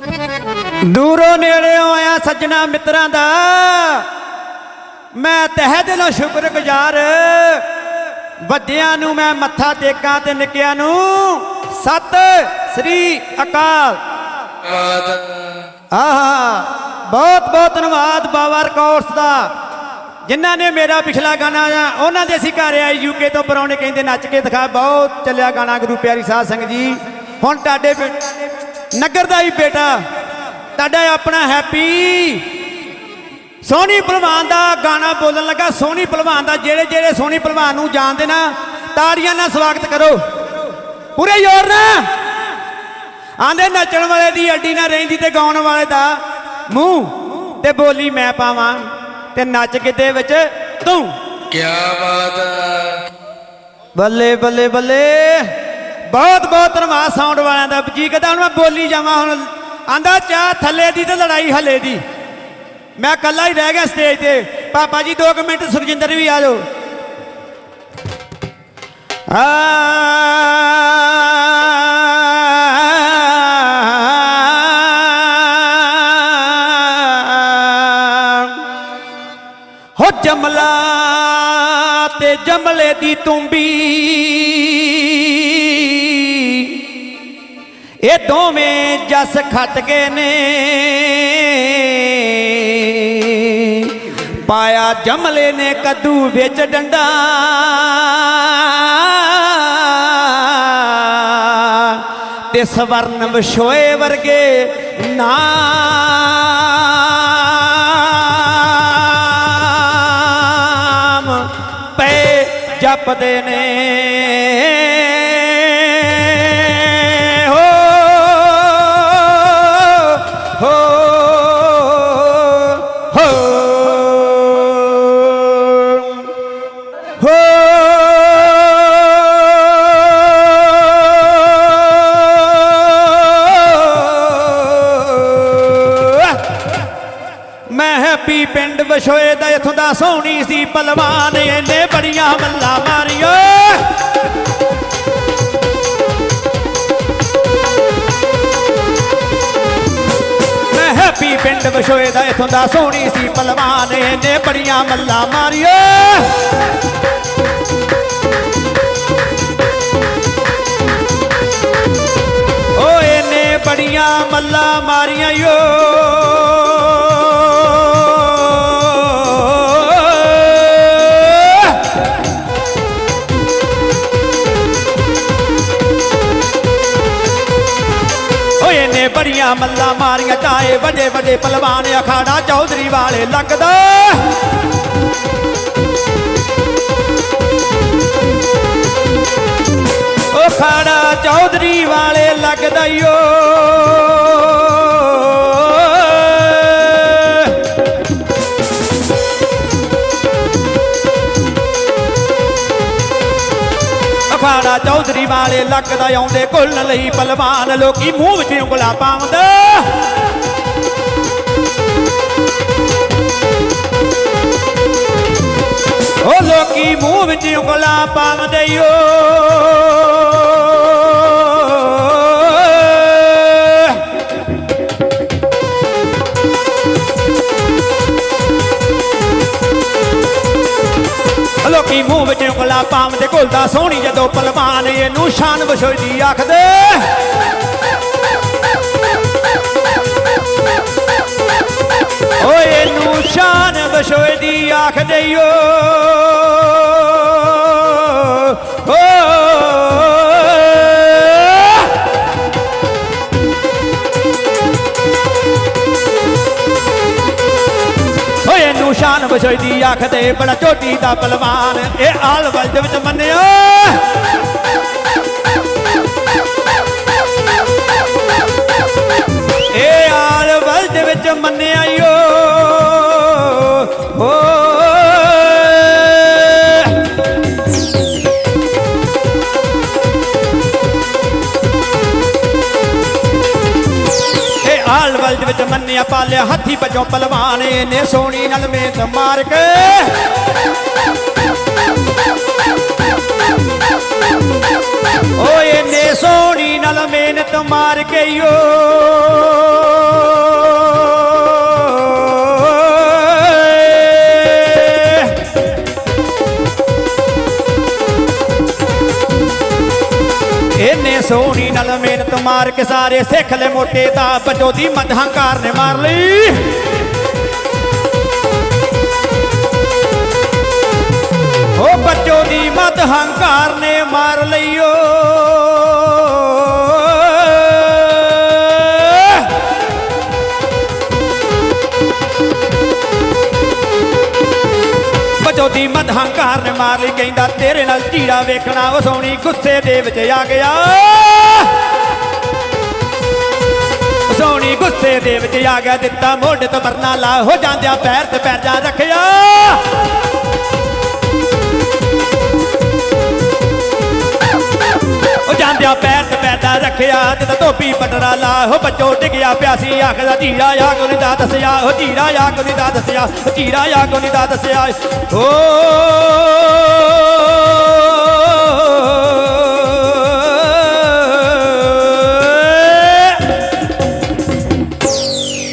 ਦੂਰੋਂ ਨੇੜਿਓਂ ਆਇਆ ਸੱਜਣਾ ਮਿੱਤਰਾਂ ਦਾ। ਮੈਂ ਤਹਿ ਦਿਲੋਂ ਸ਼ੁਕਰਗੁਜ਼ਾਰ, ਵੱਡਿਆਂ ਨੂੰ ਮੈਂ ਮੱਥਾ ਟੇਕਾਂ ਤੇ ਨਿੱਕਿਆਂ ਨੂੰ ਸਤਿ ਸ੍ਰੀ ਅਕਾਲ। ਆਹਾ, ਬਹੁਤ ਬਹੁਤ ਧੰਨਵਾਦ ਬਾਬਾ ਰਕੌਰਸ ਦਾ ਜਿਨ੍ਹਾਂ ਨੇ ਮੇਰਾ ਪਿਛਲਾ ਗਾਣਾ, ਉਹਨਾਂ ਦੇ ਅਸੀਂ ਘਰ ਆਏ ਯੂਕੇ ਤੋਂ ਪਰੌਣੇ ਕਹਿੰਦੇ ਨੱਚ ਕੇ ਦਿਖਾ, ਬਹੁਤ ਚੱਲਿਆ ਗਾਣਾ ਗੁਰੂ ਪਿਆਰੀ ਸਾਧ ਸੰਗਤ ਜੀ। ਹੁਣ ਤੁਹਾਡੇ ਨਗਰ ਦਾ ਹੀ ਬੇਟਾ। ਤੁਹਾਡਾ ਆਪਣਾ ਹੈਪੀ। ਸੋਹਣੀ ਪਹਿਲਵਾਨ ਦਾ ਗਾਣਾ ਬੋਲਣ ਲੱਗਾ। ਸੋਹਣੀ ਪਹਿਲਵਾਨ ਦਾ ਜਿਹੜੇ ਜਿਹੜੇ ਸੋਹਣੀ ਪਹਿਲਵਾਨ ਨੂੰ ਜਾਣਦੇ ਨਾ ਤਾੜੀਆਂ ਨਾਲ ਸਵਾਗਤ ਕਰੋ। ਪੂਰੇ ਜ਼ੋਰ ਨਾਲ। ਆਂਦੇ ਨੱਚਣ ਵਾਲੇ ਦੀ ਅੱਡੀ ਨਾ ਰਹਿੰਦੀ ਤੇ ਗਾਉਣ ਵਾਲੇ ਦਾ ਮੂੰਹ ਤੇ ਬੋਲੀ ਮੈਂ ਪਾਵਾਂ ਤੇ ਨੱਚ ਕਿਤੇ ਵਿੱਚ ਤੂੰ ਕੀ ਬਾਤ ਬੱਲੇ ਬੱਲੇ ਬੱਲੇ। ਬਹੁਤ ਬਹੁਤ ਧੰਨਵਾਦ ਸਾਊਂਡ ਵਾਲਿਆਂ ਦਾ। ਜੀ ਕਹਿੰਦਾ ਹੁਣ ਮੈਂ ਬੋਲੀ ਜਾਵਾਂ ਹੁਣ। ਆਂਦਾ ਚਾਹ ਥੱਲੇ ਦੀ ਤੇ ਲੜਾਈ ਹੱਲੇ ਦੀ। ਮੈਂ ਇਕੱਲਾ ਹੀ ਰਹਿ ਗਿਆ ਸਟੇਜ ਤੇ। ਪਾਪਾ ਜੀ 2 ਮਿੰਟ ਸੁਖਜਿੰਦਰ ਵੀ ਆ ਜਾਓ। ਆ, ਹੋ ਜਮਲਾ ਤੇ ਜਮਲੇ ਦੀ ਤੁੰਬੀ ਇਹ ਦੋਵੇਂ ਜਸ ਖੱਟ ਗਏ ਨੇ ਪਾਇਆ ਜਮਲੇ ਨੇ ਕੱਦੂ ਵਿੱਚ ਡੰਡਾ ਤੇ ਸਵਰਨ ਵਿਛੋਏ ਵਰਗੇ ਨਾਮ ਪੈ ਜਪਦੇ ਨੇ ਪਿੰਡ ਵਿਛੋਏ ਦਾ ਇਥੋਂ ਦਾ ਸੋਹਣੀ ਸੀ ਪਲਵਾਨ, ਇਹਨੇ ਬੜੀਆਂ ਮੱਲਾ ਮਾਰਿਓ ਮੈਂ ਹੈਪੀ ਪਿੰਡ ਵਿਛੋਏ ਦਾ ਇਥੋਂ ਦਾ ਸੋਹਣੀ ਸੀ ਪਲਵਾਨ, ਇਹਨੇ ਬੜੀਆਂ ਮੱਲਾ ਮਾਰੀਓ ਓ, ਇਹਨੇ ਬੜੀਆਂ ਮੱਲਾ ਮਾਰੀਆਂ ਯੋ ਓ ਨੇ ਬੜੀਆਂ ਮੱਲਾ ਮਾਰੀਆਂ ਚਾਏ ਵੱਡੇ ਵੱਡੇ ਪਹਿਲਵਾਨ ਅਖਾੜਾ ਚੌਧਰੀ ਵਾਲੇ ਲੱਗਦਾ। ਓ ਖਾੜਾ ਚੌਧਰੀ ਵਾਲੇ ਲੱਗਦਾ ਈ ਅਖਾੜਾ ਚੌਧਰੀ ਵਾਲੇ ਲੱਗਦਾ ਆਉਂਦੇ ਕੁੱਲਣ ਲਈ ਪਹਿਲਵਾਨ ਲੋਕੀ ਮੂੰਹ ਵਿੱਚ ਉਂਗਲਾ ਪਾਉਂਦੇ। ਓ ਲੋਕੀ ਮੂੰਹ ਵਿੱਚ ਉਂਗਲਾ ਪਾਉਂਦੇ ਓ। ਘੁਲਦਾ ਸੋਹਣੀ ਜਦੋਂ ਪਹਿਲਵਾਨ ਇਹਨੂੰ ਸ਼ਾਨ ਬਸ਼ੋਈ ਆਖਦੇ। ਓਏ ਇਹਨੂੰ ਸ਼ਾਨ ਬਸ਼ੋਏ ਦੀ ਆਖ ਓ। ਸ਼ਾਨ ਬਸ਼ੋਏ ਦੀ ਆਖ ਦੇ ਬੜਾ ਝੋਟੀ ਦਾ ਪਹਿਲਵਾਨ ਇਹ ਆਲ ਵਲ ਵਿੱਚ ਮੰਨਿਓ। ਇਹ ਆਲ ਵਲ ਵਿੱਚ ਮੰਨਿਆ ਓ ਵਿੱਚ ਮੰਨਿਆ ਪਾਲਿਆ, ਹੱਥੀ ਭਜੋ ਪਹਿਲਵਾਨ ਨੇ ਸੋਣੀ ਨਾਲ ਮੇਤ ਮਾਰ ਕੇ ਓਏ ਨੇ ਸੋਣੀ ਨਾਲ ਮਿਹਨਤ ਮਾਰ ਕੇ ਓ। ਸੋਹਣੀ ਨਾਲ ਮਿਹਨਤ ਮਾਰ ਕੇ ਸਾਰੇ ਸਿੱਖ ਲੈ ਮੋਟੇ ਤਾਂ ਬਜੋ ਦੀ ਮਦਹੰਕਾਰ ਨੇ ਮਾਰ ਲਈ। ਬੱਚੋ ਦੀ ਨੇ ਮਾਰ ਲਈ, ਕਹਿੰਦਾ ਤੇਰੇ ਨਾਲ ਝੀੜਾ ਵੇਖਣਾ, ਉਹ ਸੋਹਣੀ ਗੁੱਸੇ ਦੇ ਵਿੱਚ ਆ ਗਿਆ। ਸੋਹਣੀ ਗੁੱਸੇ ਦੇ ਵਿੱਚ ਆ ਗਿਆ, ਦਿੱਤਾ ਮੋਢੇ ਤੋਂ ਮਰਨਾ ਲਾ ਹੋ ਜਾਂਦਿਆਂ ਪੈਰ ਤੇ ਪੈਰ ਜਾ ਰੱਖਿਆ। ਉਹ ਜਾਂਦਿਆਂ ਪੈਰ ਰੱਖਿਆ ਤੇ ਧੋਪੀ ਪਟਰਾ ਲਾ। ਹੋ ਬੱਚੋ ਡਿੱਗਿਆ ਪਿਆਸੀ ਆਖਦਾ ਧੀਰਾ ਆ ਕੋ ਨਹੀਂ ਦਾ ਦੱਸਿਆ। ਹੋ ਧੀਰਾ ਆ ਕੋ ਨਹੀਂ ਦਾ ਦੱਸਿਆ। ਹੋ ਧੀਰਾ ਆ ਕੋ ਨਹੀਂ ਦਾ ਦੱਸਿਆ। ਓ